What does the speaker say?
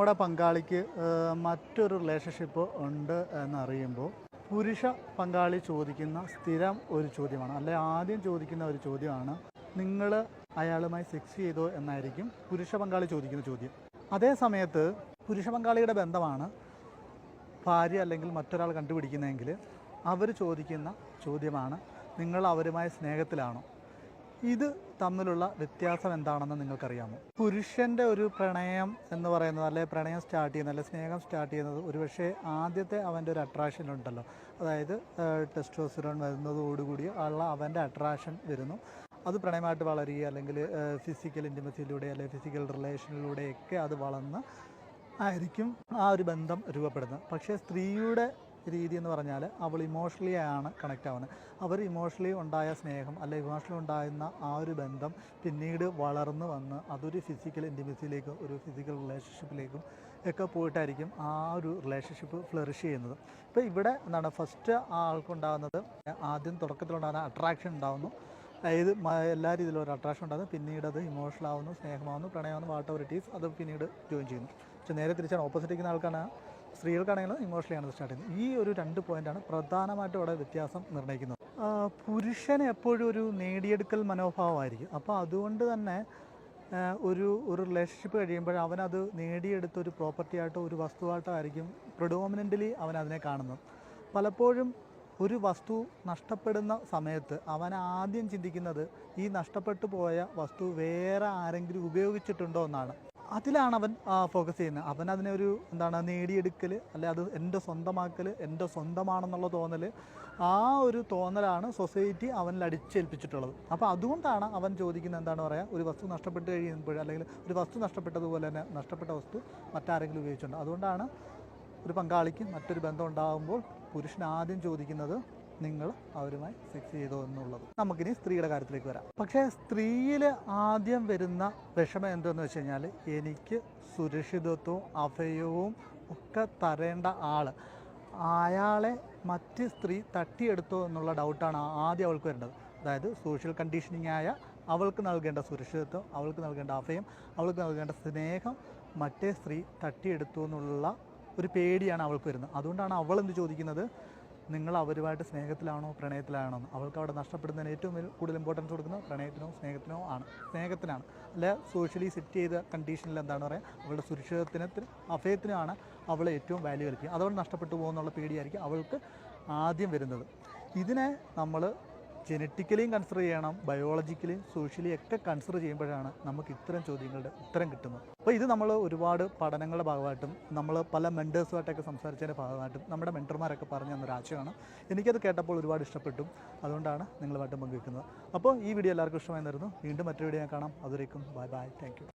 നമ്മുടെ പങ്കാളിക്ക് മറ്റൊരു റിലേഷൻഷിപ്പ് ഉണ്ട് എന്നറിയുമ്പോൾ പുരുഷ പങ്കാളി ചോദിക്കുന്ന സ്ഥിരം ഒരു ചോദ്യമാണ്. അല്ലെ ആദ്യം ചോദിക്കുന്ന ഒരു ചോദ്യമാണ് നിങ്ങൾ അയാളുമായി സെക്സ് ചെയ്തോ? എന്നായിരിക്കും പുരുഷ പങ്കാളി ചോദിക്കുന്ന ചോദ്യം. അതേ സമയത്ത് പുരുഷ പങ്കാളിയുടെ ബന്ധമാണ് ഭാര്യ അല്ലെങ്കിൽ മറ്റൊരാൾ കണ്ടുപിടിക്കുന്നതെങ്കിൽ അവർ ചോദിക്കുന്ന ചോദ്യമാണ് നിങ്ങൾ അവരുമായി സ്നേഹത്തിലാണോ? ഇത് തമ്മിലുള്ള വ്യത്യാസം എന്താണെന്ന് നിങ്ങൾക്കറിയാമോ? പുരുഷന്റെ ഒരു പ്രണയം എന്ന് പറയുന്നത് അല്ലെ പ്രണയം സ്റ്റാർട്ട് ചെയ്യുന്നത് അല്ലെ സ്നേഹം സ്റ്റാർട്ട് ചെയ്യുന്നത് ഒരുപക്ഷെ ആദ്യത്തെ അവന്റെ ഒരു അട്രാക്ഷൻ ഉണ്ടല്ലോ. അതായത് ടെസ്റ്റോസിറോൺ വരുന്നതോടുകൂടി ഉള്ള അവന്റെ അട്രാക്ഷൻ വരുന്നു. അത് പ്രണയമായിട്ട് വളരുക അല്ലെങ്കിൽ ഫിസിക്കൽ ഇന്റിമസിയിലൂടെ അല്ലെങ്കിൽ ഫിസിക്കൽ റിലേഷനിലൂടെയൊക്കെ അത് വളർന്ന് ആയിരിക്കും ആ ഒരു ബന്ധം രൂപപ്പെടുന്നത്. പക്ഷേ സ്ത്രീയുടെ രീതി എന്ന് പറഞ്ഞാൽ അവൾ ഇമോഷണലി ആണ് കണക്റ്റ് ആവുന്നത് അവർ ഇമോഷണലി ഉണ്ടായ സ്നേഹം അല്ലെ ഇമോഷണലി ഉണ്ടായിരുന്ന ആ ഒരു ബന്ധം പിന്നീട് വളർന്നു വന്ന് അതൊരു ഫിസിക്കൽ ഇന്റിമസിയിലേക്കും ഒരു ഫിസിക്കൽ റിലേഷൻഷിപ്പിലേക്കും ഒക്കെ പോയിട്ടായിരിക്കും ആ ഒരു റിലേഷൻഷിപ്പ് ഫ്ലറിഷ് ചെയ്യുന്നത്. ഇപ്പോൾ ഇവിടെ എന്താണ് ഫസ്റ്റ് ആ ആൾക്കുണ്ടാകുന്നത് ആദ്യം തുടക്കത്തിലുണ്ടാകുന്ന അട്രാക്ഷൻ ഉണ്ടാകുന്നു അതായത് എല്ലാ രീതിയിലും ഒരു അട്രാക്ഷൻ ഉണ്ടാകുന്നു. പിന്നീട് അത് ഇമോഷണൽ ആവുന്നു സ്നേഹമാവുന്നു പ്രണയമാവുന്നു വാട്ട് ഇറ്റ് ഈസ് അത് പിന്നീട് ജോയിൻ ചെയ്യുന്നു. പക്ഷേ നേരെ തിരിച്ചാണ് ഓപ്പോസിറ്റ് നിൽക്കുന്ന ആൾക്കാണ് സ്ത്രീകൾക്കാണെങ്കിലും ഇമോഷണലി ആണ് സ്റ്റാർട്ട് ചെയ്യുന്നത്. ഈ ഒരു രണ്ട് പോയിന്റാണ് പ്രധാനമായിട്ടും അവിടെ വ്യത്യാസം നിർണയിക്കുന്നത്. പുരുഷൻ എപ്പോഴും ഒരു നേടിയെടുക്കൽ മനോഭാവമായിരിക്കും. അപ്പോൾ അതുകൊണ്ട് തന്നെ ഒരു ഒരു റിലേഷൻഷിപ്പ് കഴിയുമ്പോൾ അവനത് നേടിയെടുത്ത ഒരു പ്രോപ്പർട്ടി ആയിട്ടോ ഒരു വസ്തുവായിട്ടോ ആയിരിക്കും പ്രിഡോമിനന്റലി അവൻ അതിനെ കാണുന്നത്. പലപ്പോഴും ഒരു വസ്തു നഷ്ടപ്പെടുന്ന സമയത്ത് അവൻ ആദ്യം ചിന്തിക്കുന്നത് ഈ നഷ്ടപ്പെട്ടു പോയ വസ്തു വേറെ ആരെങ്കിലും ഉപയോഗിച്ചിട്ടുണ്ടോ എന്നാണ്. അതിലാണ് അവൻ ഫോക്കസ് ചെയ്യുന്നത്. അവൻ അതിനെ ഒരു എന്താണ് നേടിയെടുക്കൽ അല്ലെ അത് എന്റെ സ്വന്തമാക്കൽ എന്റെ സ്വന്തമാണെന്നുള്ള തോന്നൽ ആ ഒരു തോന്നലാണ് സൊസൈറ്റി അവനിൽ അടിച്ചേൽപ്പിച്ചിട്ടുള്ളത്. അപ്പോൾ അതുകൊണ്ടാണ് അവൻ ചോദിക്കുന്നത് എന്താണ് പറയുക ഒരു വസ്തു നഷ്ടപ്പെട്ട് കഴിയുമ്പോൾ അല്ലെങ്കിൽ ഒരു വസ്തു നഷ്ടപ്പെട്ടതുപോലെ തന്നെ നഷ്ടപ്പെട്ട വസ്തു മറ്റാരെങ്കിലും ഉപയോഗിച്ചിട്ടുണ്ട്. അതുകൊണ്ടാണ് ഒരു പങ്കാളിക്ക് മറ്റൊരു ബന്ധം ഉണ്ടാകുമ്പോൾ പുരുഷൻ ആദ്യം ചോദിക്കുന്നത് നിങ്ങൾ അവരുമായി സെക്സ് ചെയ്തോ എന്നുള്ളത്. നമുക്കിനി സ്ത്രീയുടെ കാര്യത്തിലേക്ക് വരാം. പക്ഷേ സ്ത്രീയിൽ ആദ്യം വരുന്ന വിഷമം എന്തെന്ന് വെച്ച് കഴിഞ്ഞാൽ എനിക്ക് സുരക്ഷിതത്വവും അഭയവും ഒക്കെ തരേണ്ട ആൾ അയാളെ മറ്റ് സ്ത്രീ തട്ടിയെടുത്തോ എന്നുള്ള ഡൗട്ടാണ് ആദ്യം അവൾക്ക് വരേണ്ടത്. അതായത് സോഷ്യൽ കണ്ടീഷനിങ് ആയ അവൾക്ക് നൽകേണ്ട സുരക്ഷിതത്വം അവൾക്ക് നൽകേണ്ട അഭയം അവൾക്ക് നൽകേണ്ട സ്നേഹം മറ്റേ സ്ത്രീ തട്ടിയെടുത്തു എന്നുള്ള ഒരു പേടിയാണ് അവൾക്ക് വരുന്നത്. അതുകൊണ്ടാണ് അവൾ എന്ത് ചോദിക്കുന്നത്? നിങ്ങൾ അവരുമായിട്ട് സ്നേഹത്തിലാണോ പ്രണയത്തിലാണോ അവൾക്ക് അവിടെ നഷ്ടപ്പെടുന്നതിന് ഏറ്റവും കൂടുതൽ ഇമ്പോർട്ടൻസ് കൊടുക്കുന്നത് പ്രണയത്തിനോ സ്നേഹത്തിനോ ആണ്. സ്നേഹത്തിനാണ്. അല്ല സോഷ്യലി സെറ്റ് ചെയ്ത കണ്ടീഷനിൽ എന്താണ് പറയുക? അവളുടെ സുരക്ഷിതത്തിനത്തിന് അഭയത്തിനാണ് അവൾ ഏറ്റവും വാല്യൂ കളിക്കുക അതുകൊണ്ട് നഷ്ടപ്പെട്ടു പോകുന്നുള്ള പേടിയായിരിക്കും അവൾക്ക് ആദ്യം വരുന്നത്. ഇതിനെ നമ്മൾ ജനറ്റിക്കലിയും കൺസിഡർ ചെയ്യണം ബയോളജിക്കലിയും സോഷ്യലിയും ഒക്കെ കൺസിഡർ ചെയ്യുമ്പോഴാണ് നമുക്ക് ഇത്തരം ചോദ്യങ്ങളുടെ ഉത്തരം കിട്ടുന്നത്. അപ്പോൾ ഇത് നമ്മൾ ഒരുപാട് പഠനങ്ങളുടെ ഭാഗമായിട്ടും നമ്മൾ പല മെന്റേഴ്സുമായിട്ടൊക്കെ സംസാരിച്ചതിന്റെ ഭാഗമായിട്ടും നമ്മുടെ മെന്റർമാരൊക്കെ പറഞ്ഞു തന്നൊരു ആശയമാണ്. എനിക്കത് കേട്ടപ്പോൾ ഒരുപാട് ഇഷ്ടപ്പെട്ടു. അതുകൊണ്ടാണ് നിങ്ങളുമായിട്ട് പങ്കുവെക്കുന്നത്. അപ്പോൾ ഈ വീഡിയോ എല്ലാവർക്കും ഇഷ്ടമായി തരുന്നു വീണ്ടും മറ്റൊരു വീഡിയോ ഞാൻ കാണാം. അതുവരേക്കും ബൈ ബൈ താങ്ക്